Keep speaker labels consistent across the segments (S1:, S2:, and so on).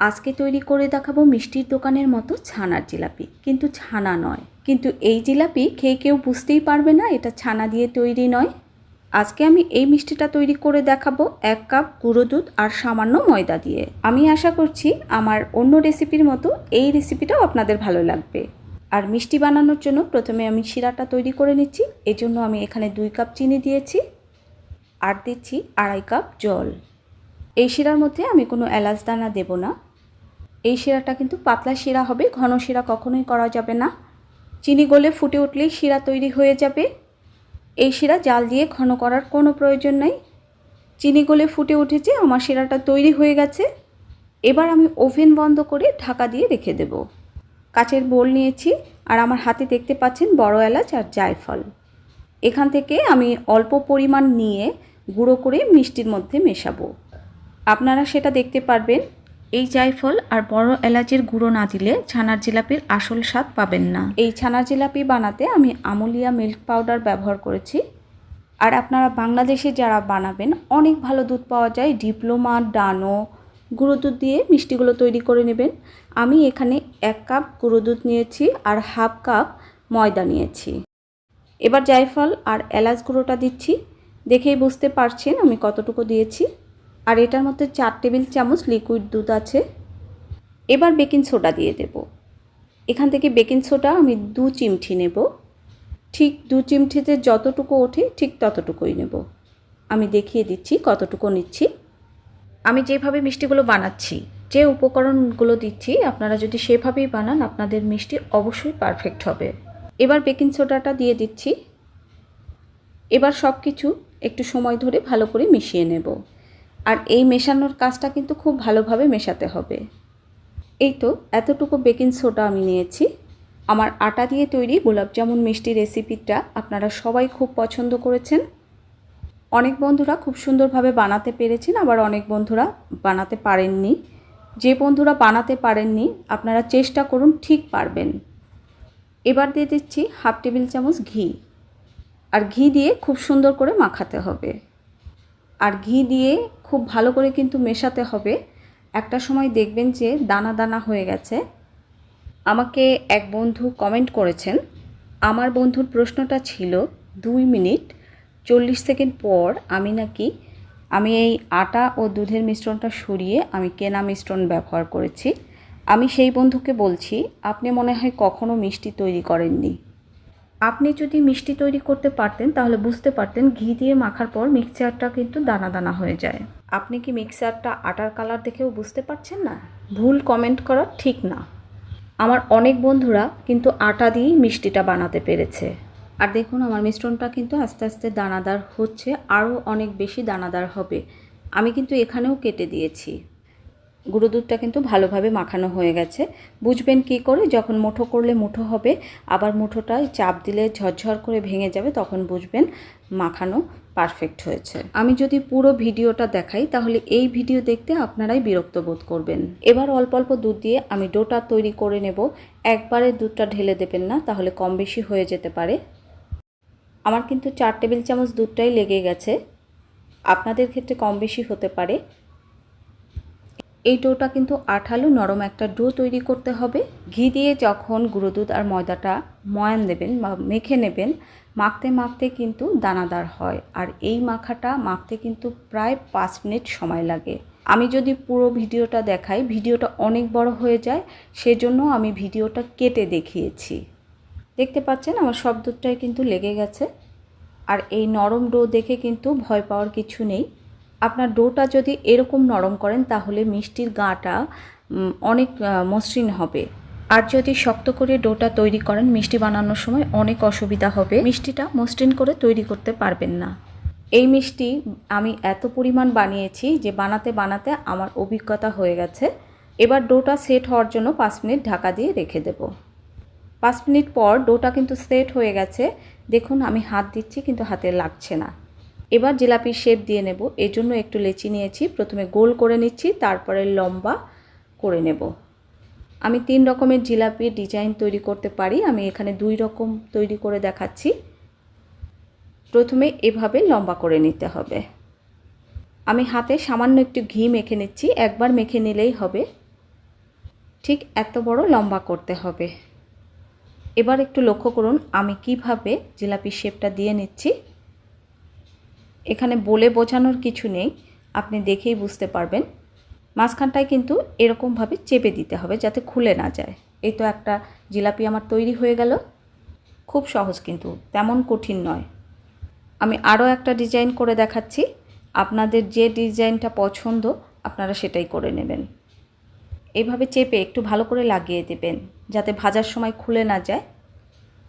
S1: আজকে তৈরি করে দেখাবো মিষ্টির দোকানের মতো ছানার জিলাপি। কিন্তু ছানা নয়। কিন্তু এই জিলাপি খেয়ে কেউ বুঝতেই পারবে না এটা ছানা দিয়ে তৈরি নয়। আজকে আমি এই মিষ্টিটা তৈরি করে দেখাবো এক কাপ গুঁড়ো দুধ আর সামান্য ময়দা দিয়ে। আমি আশা করছি আমার অন্য রেসিপির মতো এই রেসিপিটাও আপনাদের ভালো লাগবে। আর মিষ্টি বানানোর জন্য প্রথমে আমি শিরাটা তৈরি করে নিচ্ছি। এজন্য আমি এখানে দুই কাপ চিনি দিয়েছি আর দিচ্ছি আড়াই কাপ জল। এই শিরার মধ্যে আমি কোনো এলাচ দানা দেব না। এই শিরাটা কিন্তু পাতলা শিরা হবে, ঘন শিরা কখনোই করা যাবে না। চিনি গলে ফুটে উঠলেই শিরা তৈরি হয়ে যাবে। এই শিরা জাল দিয়ে ঘন করার কোনো প্রয়োজন নাই। চিনি গলে ফুটে উঠেছে, আমার শিরাটা তৈরি হয়ে গেছে। এবার আমি ওভেন বন্ধ করে ঢাকা দিয়ে রেখে দেব। কাচের বোল নিয়েছি, আর আমার হাতে দেখতে পাচ্ছেন বড় এলাচ আর জায়ফল। এখান থেকে আমি অল্প পরিমাণ নিয়ে গুঁড়ো করে মিষ্টির মধ্যে মেশাবো। আপনারা সেটা দেখতে পারবেন। এই জায়ফল আর বড় এলাচের গুঁড়ো না দিলে ছানার জিলাপির আসল স্বাদ পাবেন না। এই ছানার জিলাপি বানাতে আমি আমুলিয়া মিল্ক পাউডার ব্যবহার করেছি। আর আপনারা বাংলাদেশে যারা বানাবেন, অনেক ভালো দুধ পাওয়া যায়। ডিপ্লোমা, ডানো, গুঁড়ো দুধ দিয়ে মিষ্টিগুলো তৈরি করে নেবেন। আমি এখানে এক কাপ গুঁড়ো দুধ নিয়েছি আর হাফ কাপ ময়দা নিয়েছি। এবার জায়ফল আর এলাচ গুঁড়োটা দিচ্ছি। দেখেই বুঝতে পারছেন আমি কতটুকু দিয়েছি। আর এটার মধ্যে চার টেবিল চামচ লিকুইড দুধ আছে। এবার বেকিং সোডা দিয়ে দেব। এখান থেকে বেকিং সোডা আমি দু চিমঠি নেব। ঠিক দু চিমঠিতে যতটুকু ওঠে ঠিক ততটুকুই নেব। আমি দেখিয়ে দিচ্ছি কতটুকু নিচ্ছি। আমি যেভাবে মিষ্টিগুলো বানাচ্ছি, যে উপকরণগুলো দিচ্ছি, আপনারা যদি সেভাবেই বানান, আপনাদের মিষ্টি অবশ্যই পারফেক্ট হবে। এবার বেকিং সোডাটা দিয়ে দিচ্ছি। এবার সব কিছু একটু সময় ধরে ভালো করে মিশিয়ে নেব। আর এই মেশানোর কাজটা কিন্তু খুব ভালোভাবে মেশাতে হবে। এই তো এতটুকু বেকিং সোডা আমি নিয়েছি। আমার আটা দিয়ে তৈরি গোলাপজামুন মিষ্টি রেসিপিটা আপনারা সবাই খুব পছন্দ করেছেন। অনেক বন্ধুরা খুব সুন্দরভাবে বানাতে পেরেছেন, আবার অনেক বন্ধুরা বানাতে পারেননি। যে বন্ধুরা বানাতে পারেননি, আপনারা চেষ্টা করুন, ঠিক পারবেন। এবার দিয়ে দিচ্ছি হাফ টেবিল চামচ ঘি। আর ঘি দিয়ে খুব সুন্দর করে মাখাতে হবে। আর ঘি দিয়ে খুব ভালো করে কিন্তু মেশাতে হবে। একটা সময় দেখবেন যে দানা দানা হয়ে গেছে। আমাকে এক বন্ধু কমেন্ট করেছেন, আমার বন্ধুর প্রশ্নটা ছিল দুই মিনিট চল্লিশ সেকেন্ড পর আমি নাকি, আমি এই আটা ও দুধের মিশ্রণটা সরিয়ে আমি কেনা মিশ্রণ ব্যবহার করেছি। আমি সেই বন্ধুকে বলছি, আপনি মনে হয় কখনো মিষ্টি তৈরি করেননি। আপনি যদি মিষ্টি তৈরি করতে পারতেন, তাহলে বুঝতে পারতেন ঘি দিয়ে মাখার পর মিক্সচারটা কিন্তু দানা দানা হয়ে যায়। আপনি কি মিক্সারটা আটার কালার দেখেও বুঝতে পারছেন না? ভুল কমেন্ট করা ঠিক না। আমার অনেক বন্ধুরা কিন্তু আটা দিয়েই মিষ্টিটা বানাতে পেরেছে। আর দেখুন, আমার মিশ্রণটা কিন্তু আস্তে আস্তে দানাদার হচ্ছে, আরও অনেক বেশি দানাদার হবে। আমি কিন্তু এখানেও কেটে দিয়েছি। গুঁড়ো দুধটা কিন্তু ভালোভাবে মাখানো হয়ে গেছে। বুঝবেন কি করে, যখন মুঠো করলে মুঠো হবে, আবার মুঠোটায় চাপ দিলে ঝরঝর করে ভেঙে যাবে, তখন বুঝবেন মাখানো পারফেক্ট হয়েছে। আমি যদি পুরো ভিডিওটা দেখাই, তাহলে এই ভিডিও দেখতে আপনারাই বিরক্ত বোধ করবেন। এবার অল্প অল্প দুধ দিয়ে আমি ডোটা তৈরি করে নেব। একবারে দুধটা ঢেলে দেবেন না, তাহলে কম বেশি হয়ে যেতে পারে। আমার কিন্তু চার টেবিল চামচ দুধটাই লেগে গেছে। আপনাদের ক্ষেত্রে কম বেশি হতে পারে। এই ডোটা কিন্তু আঠালো নরম একটা ডো তৈরি করতে হবে। ঘি দিয়ে যখন গুঁড়ো দুধ আর ময়দাটা ময়ান দেবেন বা মেখে নেবেন, মাখতে মাখতে কিন্তু দানাদার হয়। আর এই মাখাটা মাখতে কিন্তু প্রায় পাঁচ মিনিট সময় লাগে। আমি যদি পুরো ভিডিওটা দেখাই, ভিডিওটা অনেক বড় হয়ে যায়, সেজন্য আমি ভিডিওটা কেটে দেখিয়েছি। দেখতে পাচ্ছেন আমার সব দুধটাই কিন্তু লেগে গেছে। আর এই নরম ডো দেখে কিন্তু ভয় পাওয়ার কিছু নেই। আপনার ডোটা যদি এরকম নরম করেন, তাহলে মিষ্টির গাটা অনেক মসৃণ হবে। আর যদি শক্ত করে ডোটা তৈরি করেন মিষ্টি বানানোর সময়, অনেক অসুবিধা হবে। মিষ্টিটা মসৃণ করে তৈরি করতে পারবেন না। এই মিষ্টি আমি এত পরিমাণ বানিয়েছি যে বানাতে বানাতে আমার অভিজ্ঞতা হয়ে গেছে। এবার ডোটা সেট হওয়ার জন্য পাঁচ মিনিট ঢাকা দিয়ে রেখে দেব। পাঁচ মিনিট পর ডোটা কিন্তু সেট হয়ে গেছে। দেখুন, আমি হাত দিচ্ছি কিন্তু হাতে লাগছে না। এবার জিলাপির শেপ দিয়ে নেব। এর জন্য একটু লেচি নিয়েছি। প্রথমে গোল করে নিচ্ছি, তারপরে লম্বা করে নেব। আমি তিন রকমের জিলাপির ডিজাইন তৈরি করতে পারি। আমি এখানে দুই রকম তৈরি করে দেখাচ্ছি। প্রথমে এভাবে লম্বা করে নিতে হবে। আমি হাতে সামান্য একটু ঘি মেখে নিচ্ছি। একবার মেখে নিলেই হবে। ঠিক এত বড় লম্বা করতে হবে। এবার একটু লক্ষ্য করুন, আমি কীভাবে জিলাপির শেপটা দিয়ে নিচ্ছি। এখানে বলে বোঝানোর কিছু নেই, আপনি দেখেই বুঝতে পারবেন। মাঝখানটায় কিন্তু এরকমভাবে চেপে দিতে হবে যাতে খুলে না যায়। এই তো একটা জিলাপি আমার তৈরি হয়ে গেল। খুব সহজ কিন্তু, তেমন কঠিন নয়। আমি আরও একটা ডিজাইন করে দেখাচ্ছি। আপনাদের যে ডিজাইনটা পছন্দ, আপনারা সেটাই করে নেবেন। এইভাবে চেপে একটু ভালো করে লাগিয়ে দেবেন, যাতে ভাজার সময় খুলে না যায়।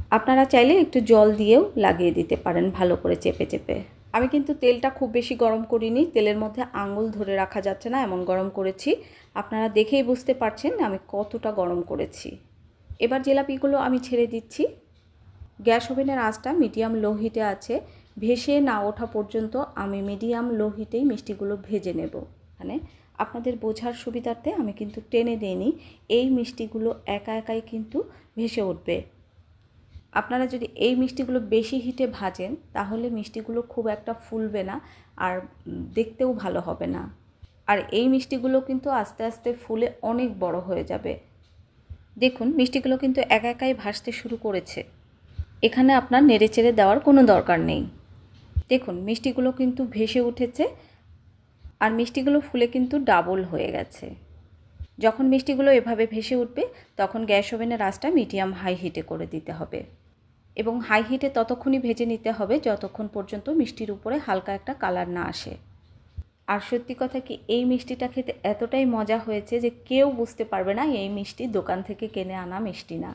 S1: আপনারা চাইলে একটু জল দিয়েও লাগিয়ে দিতে পারেন ভালো করে চেপে চেপে। আমি কিন্তু তেলটা খুব বেশি গরম করিনি, তেলের মধ্যে আঙুল ধরে রাখা যাচ্ছে না, এমন গরম করেছি। আপনারা দেখেই বুঝতে পারছেন আমি কতটা গরম করেছি। এবার জিলাপিগুলো আমি ছেড়ে দিচ্ছি। গ্যাস ওভেনের আঁচটা মিডিয়াম লো হিটে আছে। ভেসে না ওঠা পর্যন্ত আমি মিডিয়াম লো হিটেই মিষ্টিগুলো ভেজে নেব। মানে আপনাদের বোঝার সুবিধার্থে আমি কিন্তু টেনে দিইনি, এই মিষ্টিগুলো একা একাই কিন্তু ভেসে উঠবে। আপনারা যদি এই মিষ্টিগুলো বেশি হিটে ভাজেন, তাহলে মিষ্টিগুলো খুব একটা ফুলবে না আর দেখতেও ভালো হবে না। আর এই মিষ্টিগুলো কিন্তু আস্তে আস্তে ফুলে অনেক বড় হয়ে যাবে। দেখুন, মিষ্টিগুলো কিন্তু একা একাই ভাসতে শুরু করেছে। এখানে আপনার নেড়েচেড়ে দেওয়ার কোনো দরকার নেই। দেখুন, মিষ্টিগুলো কিন্তু ভেসে উঠেছে আর মিষ্টিগুলো ফুলে কিন্তু ডাবল হয়ে গেছে। যখন মিষ্টিগুলো এভাবে ভেসে উঠবে, তখন গ্যাস ওভেনের আঁচটা মিডিয়াম হাই হিটে করে দিতে হবে। এবং হাই হিটে ততক্ষণই ভেজে নিতে হবে যতক্ষণ পর্যন্ত মিষ্টির উপরে হালকা একটা কালার না আসে। আর সত্যি কথা কি, এই মিষ্টিটা খেতে এতটাই মজা হয়েছে যে কেউ বুঝতে পারবে না এই মিষ্টি দোকান থেকে কিনে আনা মিষ্টি না।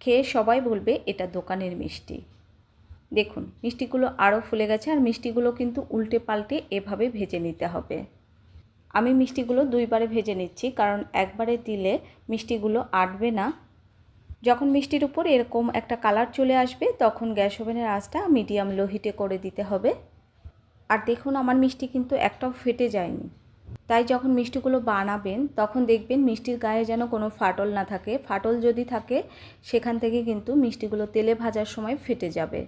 S1: খেয়ে সবাই বলবে এটা দোকানের মিষ্টি। দেখুন, মিষ্টিগুলো আরও ফুলে গেছে আর মিষ্টিগুলো কিন্তু উল্টে পাল্টে এভাবে ভেজে নিতে হবে। আমি মিষ্টিগুলো দুইবারে ভেজে নিচ্ছি, কারণ একবারে দিলে মিষ্টিগুলো আটবে না। যখন মিষ্টির উপর এরকম একটা কালার চলে আসবে, তখন গ্যাস ওভেনের আঁচটা মিডিয়াম লো হিটে করে দিতে হবে। আর দেখুন, আমার মিষ্টি কিন্তু একটাও ফেটে যায়নি। তাই যখন মিষ্টিগুলো বানাবেন, তখন দেখবেন মিষ্টির গায়ে যেন কোনো ফাটল না থাকে। ফাটল যদি থাকে, সেখান থেকে কিন্তু মিষ্টিগুলো তেলে ভাজার সময় ফেটে যাবে।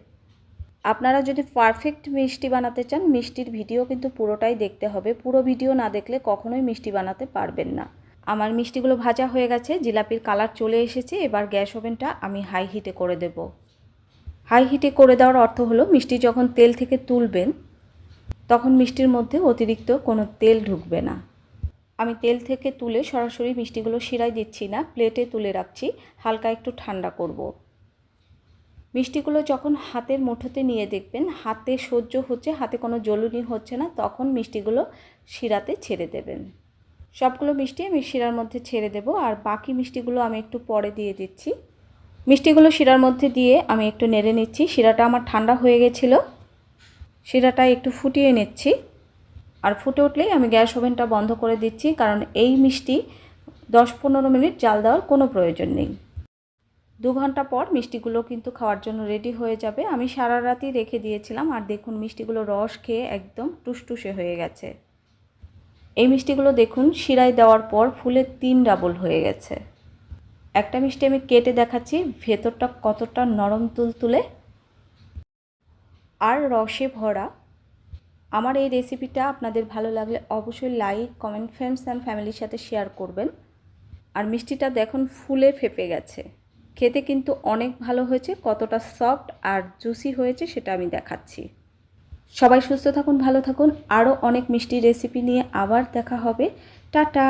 S1: আপনারা যদি পারফেক্ট মিষ্টি বানাতে চান, মিষ্টির ভিডিও কিন্তু পুরোটাই দেখতে হবে। পুরো ভিডিও না দেখলে কখনোই মিষ্টি বানাতে পারবেন না। আমার মিষ্টিগুলো ভাজা হয়ে গেছে, জিলাপির কালার চলে এসেছে, এবার গ্যাস ওভেনটা আমি হাই হিটে করে দেব। হাই হিটে করে দেওয়ার অর্থ হলো মিষ্টি যখন তেল থেকে তুলবেন, তখন মিষ্টির মধ্যে অতিরিক্ত কোনো তেল ঢুকবে না। আমি তেল থেকে তুলে সরাসরি মিষ্টিগুলো শিরায় দিচ্ছি না প্লেটে তুলে রাখছি, হালকা একটু ঠান্ডা করব। মিষ্টিগুলো যখন হাতের মুঠোতে নিয়ে দেখবেন, হাতে সহ্য হচ্ছে, হাতে কোনো জ্বলুনি হচ্ছে না, তখন মিষ্টিগুলো শিরাতে ছেড়ে দেবেন। সবগুলো মিষ্টি আমি শিরার মধ্যে ছেড়ে দেব আর বাকি মিষ্টিগুলো আমি একটু পরে দিয়ে দিচ্ছি। মিষ্টিগুলো শিরার মধ্যে দিয়ে আমি একটু নেড়ে নিচ্ছি। শিরাটা আমার ঠান্ডা হয়ে গেছিল। শিরাটা একটু ফুটিয়ে নিচ্ছি। আর ফুটে উঠলেই আমি গ্যাস ওভেনটা বন্ধ করে দিচ্ছি কারণ এই মিষ্টি দশ পনেরো মিনিট জাল দেওয়ার কোনো প্রয়োজন নেই। দু ঘণ্টা পর মিষ্টিগুলো কিন্তু খাওয়ার জন্য রেডি হয়ে যাবে। আমি সারা রাতই রেখে দিয়েছিলাম। আর দেখুন মিষ্টিগুলো রস খেয়ে একদম টুসটুসে হয়ে গেছে। এই মিষ্টিগুলো দেখুন, শিরায় দেওয়ার পর ফুলে তিন ডাবল হয়ে গেছে। একটা মিষ্টি আমি কেটে দেখাচ্ছি, ভেতরটা কতটা নরম তুলতুলে। আর রসে ভরা। আমার এই রেসিপিটা আপনাদের ভালো লাগলে অবশ্যই লাইক, কমেন্ট, ফ্রেন্ডস অ্যান্ড ফ্যামিলির সাথে শেয়ার করবেন। আর মিষ্টিটা দেখুন, ফুলে ফেপে গেছে। খেতে কিন্তু অনেক ভালো হয়েছে, কতটা সফট আর জুসি হয়েছে সেটা আমি দেখাচ্ছি। সবাই সুস্থ থাকুন ভালো থাকুন। আরও অনেক মিষ্টি রেসিপি নিয়ে আবার দেখা হবে। টাটা!